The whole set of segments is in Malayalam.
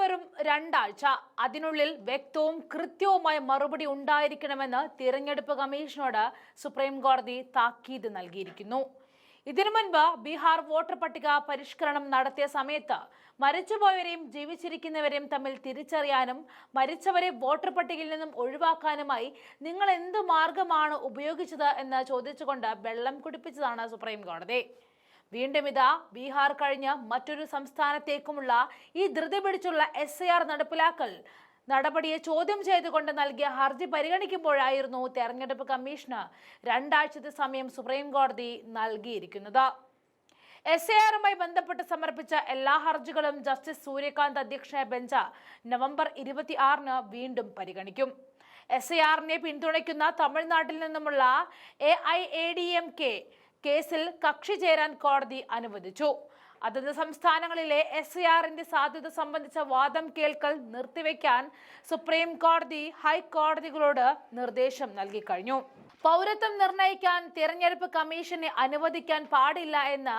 വെറും രണ്ടാഴ്ച. അതിനുള്ളിൽ വ്യക്തവും കൃത്യവുമായ മറുപടി ഉണ്ടായിരിക്കണമെന്ന് തിരഞ്ഞെടുപ്പ് കമ്മീഷനോട് സുപ്രീം കോടതി താക്കീത് നൽകിയിരിക്കുന്നു. ഇതിനു മുൻപ് ബീഹാർ വോട്ടർ പട്ടിക പരിഷ്കരണം നടത്തിയ സമയത്ത് മരിച്ചുപോയവരെയും ജീവിച്ചിരിക്കുന്നവരെയും തമ്മിൽ തിരിച്ചറിയാനും മരിച്ചവരെ വോട്ടർ പട്ടികയിൽ നിന്നും ഒഴിവാക്കാനുമായി നിങ്ങൾ എന്ത് മാർഗമാണ് ഉപയോഗിച്ചത് എന്ന് ചോദിച്ചുകൊണ്ട് വെള്ളം കുടിപ്പിച്ചതാണ് സുപ്രീം കോടതി. വീണ്ടും ഇതാ ബീഹാർ കഴിഞ്ഞ് മറ്റൊരു സംസ്ഥാനത്തേക്കുമുള്ള ഈ ധൃതി പിടിച്ചുള്ള എസ് നടപ്പിലാക്കൽ. നടപടിയെ ചോദ്യം ചെയ്തുകൊണ്ട് നൽകിയ ഹർജി പരിഗണിക്കുമ്പോഴായിരുന്നു തെരഞ്ഞെടുപ്പ് കമ്മീഷന് രണ്ടാഴ്ചത്തെ സമയം സുപ്രീം കോടതി നൽകിയിരിക്കുന്നത് എസ് എ ആറുമായി ബന്ധപ്പെട്ട് സമർപ്പിച്ച എല്ലാ ഹർജികളും ജസ്റ്റിസ് സൂര്യകാന്ത് അധ്യക്ഷനായ ബെഞ്ച് നവംബർ ഇരുപത്തി ആറിന് വീണ്ടും പരിഗണിക്കും. എസ് എ ആറിനെ പിന്തുണയ്ക്കുന്ന തമിഴ്നാട്ടിൽ നിന്നുമുള്ള A I A D M K കേസിൽ കക്ഷി ചേരാൻ കോടതി അനുവദിച്ചു. അതത് സംസ്ഥാനങ്ങളിലെ എസ് സി ആറിന്റെ സാധ്യത സംബന്ധിച്ച വാദം കേൾക്കൽ നിർത്തിവെക്കാൻ സുപ്രീം കോടതി ഹൈക്കോടതികളോട് നിർദ്ദേശം നൽകി കഴിഞ്ഞു പൗരത്വം നിർണയിക്കാൻ തിരഞ്ഞെടുപ്പ് കമ്മീഷനെ അനുവദിക്കാൻ പാടില്ല എന്ന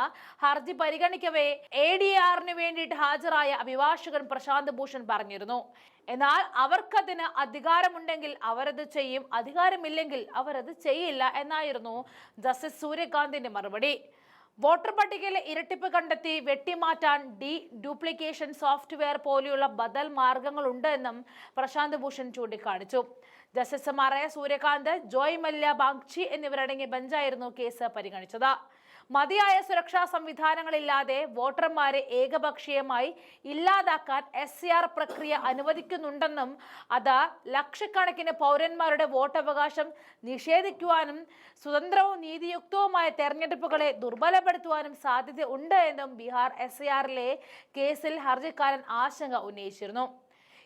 ഹർജി പരിഗണിക്കവേ എ ഡി ആറിന് വേണ്ടിയിട്ട് ഹാജരായ അഭിഭാഷകൻ പ്രശാന്ത് ഭൂഷൺ പറഞ്ഞിരുന്നു. എന്നാൽ അവർക്കതിന് അധികാരമുണ്ടെങ്കിൽ അവരത് ചെയ്യും. അധികാരമില്ലെങ്കിൽ അവരത് ചെയ്യില്ല എന്നായിരുന്നു ജസ്റ്റിസ് സൂര്യകാന്തിന്റെ മറുപടി. വോട്ടർ പട്ടികയിലെ ഇരട്ടിപ്പ് കണ്ടെത്തി വെട്ടിമാറ്റാൻ ഡി ഡ്യൂപ്ലിക്കേഷൻ സോഫ്റ്റ്വെയർ പോലെയുള്ള ബദൽ മാർഗങ്ങളുണ്ട് എന്നും പ്രശാന്ത് ഭൂഷൺ ചൂണ്ടിക്കാണിച്ചു. ജസ്റ്റിസുമാരായ സൂര്യകാന്ത് ജോയ് മല്യ ബാങ്ക്ചി എന്നിവരടങ്ങിയ ബെഞ്ചായിരുന്നു കേസ് പരിഗണിച്ചത്. മതിയായ സുരക്ഷാ സംവിധാനങ്ങളില്ലാതെ വോട്ടർമാരെ ഏകപക്ഷീയമായി ഇല്ലാതാക്കാൻ എസ് പ്രക്രിയ അനുവദിക്കുന്നുണ്ടെന്നും അത് ലക്ഷക്കണക്കിന് പൗരന്മാരുടെ വോട്ടവകാശം നിഷേധിക്കുവാനും സ്വതന്ത്രവും നീതിയുക്തവുമായ തെരഞ്ഞെടുപ്പുകളെ ദുർബലപ്പെടുത്തുവാനും സാധ്യത ഉണ്ട് എന്നും ബീഹാർ എസ് കേസിൽ ഹർജിക്കാരൻ ആശങ്ക ഉന്നയിച്ചിരുന്നു.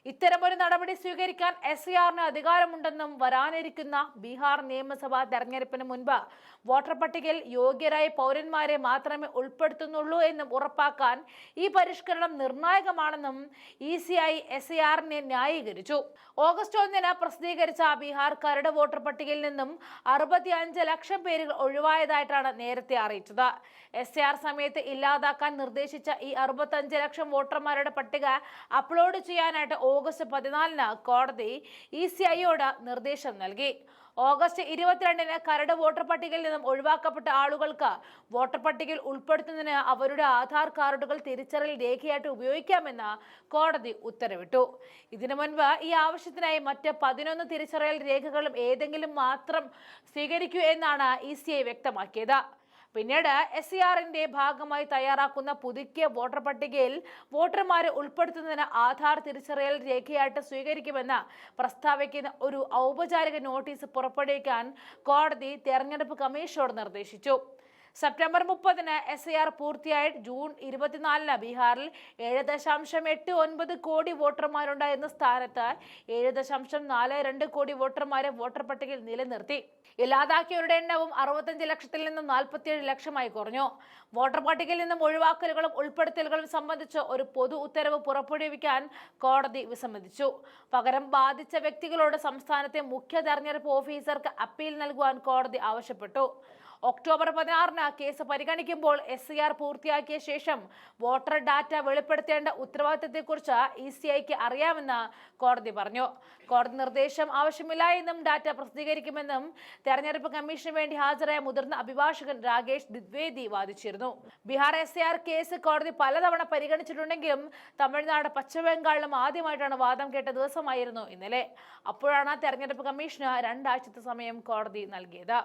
ഇത്തരമൊരു നടപടി സ്വീകരിക്കാൻ എസ് അധികാരമുണ്ടെന്നും വരാനിരിക്കുന്ന ബീഹാർ നിയമസഭാ തെരഞ്ഞെടുപ്പിന് മുൻപ് വോട്ടർ പട്ടികയിൽ യോഗ്യരായ പൗരന്മാരെ മാത്രമേ ഉൾപ്പെടുത്തുന്നുള്ളൂ എന്നും ഉറപ്പാക്കാൻ ഈ പരിഷ്കരണം നിർണായകമാണെന്നും ഇ സി ഐ എസ് ന്യായീകരിച്ചു. ഓഗസ്റ്റ് ഒന്നിന് പ്രസിദ്ധീകരിച്ച ബീഹാർക്കാരുടെ കരട് വോട്ടർ പട്ടികയിൽ നിന്നും അറുപത്തിയഞ്ച് ലക്ഷം പേരുകൾ ഒഴിവായതായിട്ടാണ് നേരത്തെ അറിയിച്ചത്. എസ് ആർ സമയത്ത് ഇല്ലാതാക്കാൻ നിർദ്ദേശിച്ച ഈ അറുപത്തഞ്ച് ലക്ഷം വോട്ടർമാരുടെ പട്ടിക അപ്ലോഡ് ചെയ്യാനായിട്ട് ഓഗസ്റ്റ് പതിനാലിന് കോടതി ഇ സി ഐയോട് നിർദ്ദേശം നൽകി. ഓഗസ്റ്റ് ഇരുപത്തിരണ്ടിന് കരട് വോട്ടർ പട്ടികയിൽ നിന്നും ഒഴിവാക്കപ്പെട്ട ആളുകൾക്ക് വോട്ടർ പട്ടികയിൽ ഉൾപ്പെടുത്തുന്നതിന് അവരുടെ ആധാർ കാർഡുകൾ തിരിച്ചറിയൽ രേഖയായിട്ട് ഉപയോഗിക്കാമെന്ന് കോടതി ഉത്തരവിട്ടു. ഇതിനു മുൻപ് ഈ ആവശ്യത്തിനായി മറ്റ് പതിനൊന്ന് തിരിച്ചറിയൽ രേഖകളും ഏതെങ്കിലും മാത്രം സ്വീകരിക്കൂ എന്നാണ് ഇ സി ഐ വ്യക്തമാക്കിയത്. പിന്നീട് എസ് സി ആറിന്റെ ഭാഗമായി തയ്യാറാക്കുന്ന പുതുക്കിയ വോട്ടർ പട്ടികയിൽ വോട്ടർമാരെ ഉൾപ്പെടുത്തുന്നതിന് ആധാർ തിരിച്ചറിയൽ രേഖയായിട്ട് സ്വീകരിക്കുമെന്ന് പ്രസ്താവിക്കുന്ന ഒരു ഔപചാരിക നോട്ടീസ് പുറപ്പെടുവിക്കാൻ കോടതി തെരഞ്ഞെടുപ്പ് കമ്മീഷനോട് നിർദ്ദേശിച്ചു. സെപ്റ്റംബർ മുപ്പതിന് എസ് ഐ ആർ പൂർത്തിയായി. ജൂൺ ഇരുപത്തിനാലിന് ബീഹാറിൽ ഏഴ് ദശാംശം എട്ട് ഒൻപത് കോടി വോട്ടർമാരുണ്ടായിരുന്ന സ്ഥാനത്ത് ഏഴ് ദശാംശം നാല് രണ്ട് കോടി വോട്ടർമാരെ വോട്ടർ പട്ടികയിൽ നിലനിർത്തി. ഇല്ലാതാക്കിയവരുടെ എണ്ണവും അറുപത്തഞ്ച് ലക്ഷത്തിൽ നിന്നും നാൽപ്പത്തിയേഴ് ലക്ഷമായി കുറഞ്ഞു. വോട്ടർ പട്ടികയിൽ നിന്നും ഒഴിവാക്കലുകളും ഉൾപ്പെടുത്തലുകളും സംബന്ധിച്ച് ഒരു പൊതു ഉത്തരവ് പുറപ്പെടുവിക്കാൻ കോടതി വിസമ്മതിച്ചു. പകരം ബാധിച്ച വ്യക്തികളോട് സംസ്ഥാനത്തെ മുഖ്യ തെരഞ്ഞെടുപ്പ് ഓഫീസർക്ക് അപ്പീൽ നൽകുവാൻ കോടതി ആവശ്യപ്പെട്ടു. ഒക്ടോബർ പതിനാറിന് കേസ് പരിഗണിക്കുമ്പോൾ എസ് സി ആർ പൂർത്തിയാക്കിയ ശേഷം വോട്ടർ ഡാറ്റ വെളിപ്പെടുത്തേണ്ട ഉത്തരവാദിത്തത്തെക്കുറിച്ച് ഇ സി ഐക്ക് അറിയാമെന്ന് കോടതി പറഞ്ഞു. കോടതി നിർദ്ദേശം ആവശ്യമില്ല എന്നും ഡാറ്റ പ്രസിദ്ധീകരിക്കുമെന്നും തെരഞ്ഞെടുപ്പ് കമ്മീഷന് വേണ്ടി ഹാജരായ മുതിർന്ന അഭിഭാഷകൻ രാകേഷ് ദ്വിവേദി വാദിച്ചിരുന്നു. ബീഹാർ എസ് ആർ കേസ് കോടതി പലതവണ പരിഗണിച്ചിട്ടുണ്ടെങ്കിലും തമിഴ്നാട് പശ്ചിമബംഗാളിലും ആദ്യമായിട്ടാണ് വാദം കേട്ട ദിവസമായിരുന്നു ഇന്നലെ. അപ്പോഴാണ് തെരഞ്ഞെടുപ്പ് കമ്മീഷന് രണ്ടാഴ്ചത്തെ സമയം കോടതി നൽകിയത്.